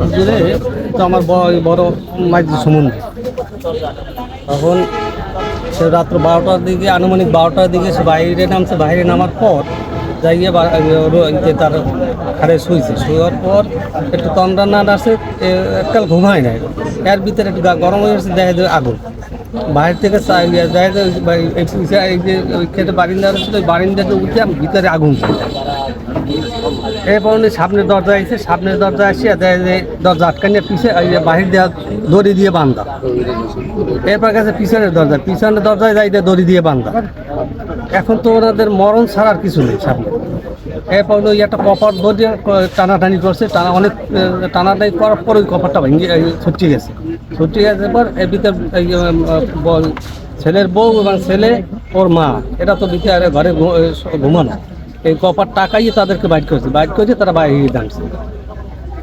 হুজুরে, তো আমার বড় মাইজি সমুদ্র তখন সে রাত্র বারোটার দিকে, আনুমানিক বারোটার দিকে সে বাইরে নামছে। বাইরে নামার পর যাইয়ে তার খাড়ে শুয়েছে শুয়ার পর একটু তন্দ্রা না আসে এককাল ঘুমায় নাই। এর ভিতরে একটু গরম হয়ে গেছে দেখা যায় আগুন। বাইরে থেকে দেখা যায় খেতে বারিন্দা ছিল বারিন্দাতে উঠে আমি ভিতরে আগুন। এরপর উনি সামনের দরজা এসে সামনের দরজা আসিয়া দেয় দরজা আটকানিয়ে পিছে বাহির দেওয়া দড়ি দিয়ে বান্ধা। এরপর গেছে পিছনের দরজা, পিছনের দরজায় যাই দিয়ে দড়ি দিয়ে বান্ধা। এখন তো ওনাদের মরণ ছাড়ার কিছু নেই সামনে। এরপর ওই একটা কপার দড়ি টানাটানি করছে, টানা অনেক টানাটানি করার পর ওই কপারটা ভেঙে ছুটে গেছে। ছুটে গেছে পর এর ভিতর ছেলের বউ এবং ছেলে, ওর মা। এটা তো ভিতরে ঘরে ঘুমানো। এই কপার টাকাই তাদেরকে বাইট করেছে বাইট করেছে তারা বাইরে দাঁড়ছে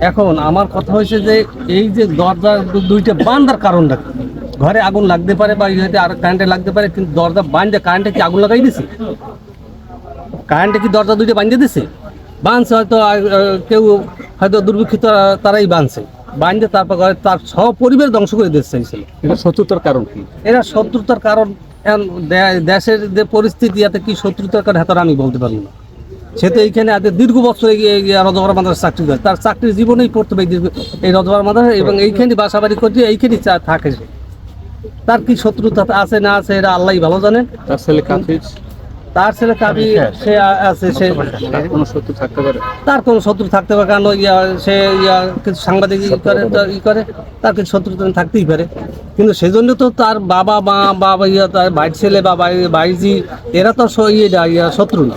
এখন আমার কথা হয়েছে যে এই যে দরজা দুইটা বান্ধার কারণটা ঘরে আগুন লাগতে পারে বা ইয়েতে আর কারেন্টে লাগতে পারে কিন্তু দরজা বান্ধে কারেন্টে কি আগুন লাগাই দিছে? কারেন্টে কি দরজা দুইটা বাঁধতে দিছে? বাঁধছে হয়তো কেউ হয়তো দুর্ভিক্ষিত তারাই বাঁধছে। বাঁধতে তারপর ঘরে তার সহ পরিবার ধ্বংস করে দিতে চাইছিল এটা শত্রুতার কারণ কি? এরা শত্রুতার কারণ দেশের যে পরিস্থিতি এতে কি শত্রুতার কারণ হেতারা আমি বলতে পারব না। সে তো এইখানে দীর্ঘ বছর রজবার মাদার চাকরি করে। তার চাকরির জীবনেই পড়তে হবে এই দীর্ঘ- এই রজবার মাদার এবং এইখানে বাসা বাড়ি করছে এইখানেই থাকে সে। তার কি শত্রুতা আছে না আছে এরা আল্লাহ ভালো জানেন। তার ছেলে কাফির? তার ছেলে কাবি সে আছে সে তার কোনো শত্রু থাকতে পারে? তার কোনো শত্রু থাকতে পারে কারণ ইয়া সে ইয়া কিছু সাংবাদিক ই করে ই করে তার কিছু শত্রু তো থাকতেই পারে। কিন্তু সেজন্য তো তার বাবা মা বাবা ইয়া তার ভাই ছেলে বা ভাই- ভাইজি এরা তো ইয়ে না, ইয়া শত্রু না।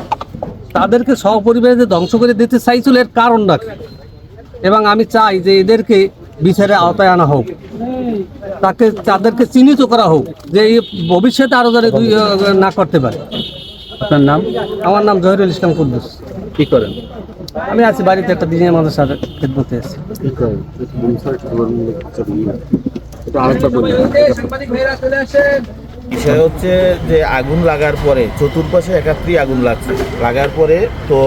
তাদেরকে সহপরিবারে যে ধ্বংস করে দিতে চাইছিল এর কারণটা কি? এবং আমি চাই যে এদেরকে বিচারে আওতায় আনা হোক। তাকে তাদেরকে চিহ্নিত করা হোক যে এই ভবিষ্যতে আরও যারা দুই, না করতে পারে। আপনার নাম? আমার নাম জহিরুল ইসলাম কুদ্দুস। কি করেন? আমি আছি বাড়িতে একটা দিনের আমাদের সাথে খেদমতে আছি। কি করেন? আরেকটা বলি বিষয় হচ্ছে যে আগুন লাগার পরে, চতুর্পাশে একাত্রই আগুন লাগছে। লাগার পরে তো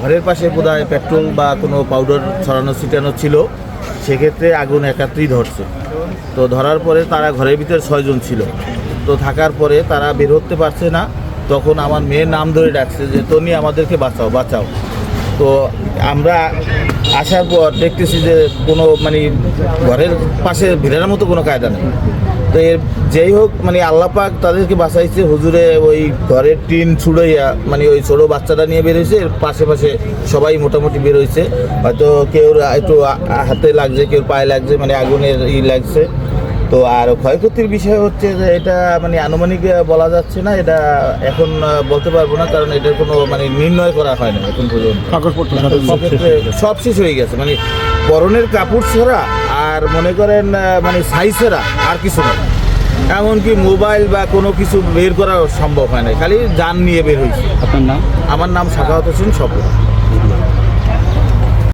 ঘরের পাশে বোধহয় পেট্রোল বা কোনো পাউডার ছড়ানো, ছিটানো ছিল। সেক্ষেত্রে আগুন একাত্রই ধরছে। তো ধরার পরে তারা ঘরের ভিতরে ছয়জন ছিল। তো থাকার পরে তারা বের হতে পারছে না। তখন আমার মেয়ের নাম ধরে ডাকছে যে, তনি আমাদেরকে বাঁচাও বাঁচাও। তো আমরা আসার পর দেখতেছি যে কোনো মানে ঘরের পাশে ভিড়ার মতো কোনো কায়দা নেই। তো এর যেই হোক মানে আল্লাপাক তাদেরকে বাঁচাইছে। হুজুরে ওই ঘরের টিন ছুড়াইয়া মানে ওই ছোটো বাচ্চাটা নিয়ে বেরোইছে এর পাশে পাশে সবাই মোটামুটি বেরোইছে হয়তো কেউ একটু হাতে লাগছে কেউ পায়ে লাগছে মানে আগুনের ই লাগছে। তো আর ক্ষয়ক্ষতির বিষয় হচ্ছে যে এটা মানে আনুমানিক বলা যাচ্ছে না। এটা এখন বলতে পারব না কারণ এটার কোনো মানে নির্ণয় করা হয় না এখন পর্যন্ত। সব শেষ হয়ে গেছে। মানে পরনের কাপড় ছাড়া আর মনে করেন মানে সাইসেরা আর কিছু না। এমনকি মোবাইল বা কোনো কিছু বের করা সম্ভব হয় না খালি যান নিয়ে বের হয়েছে। আপনার নাম? আমার নাম সাখাওয়াত হোসেন স্বপ্ন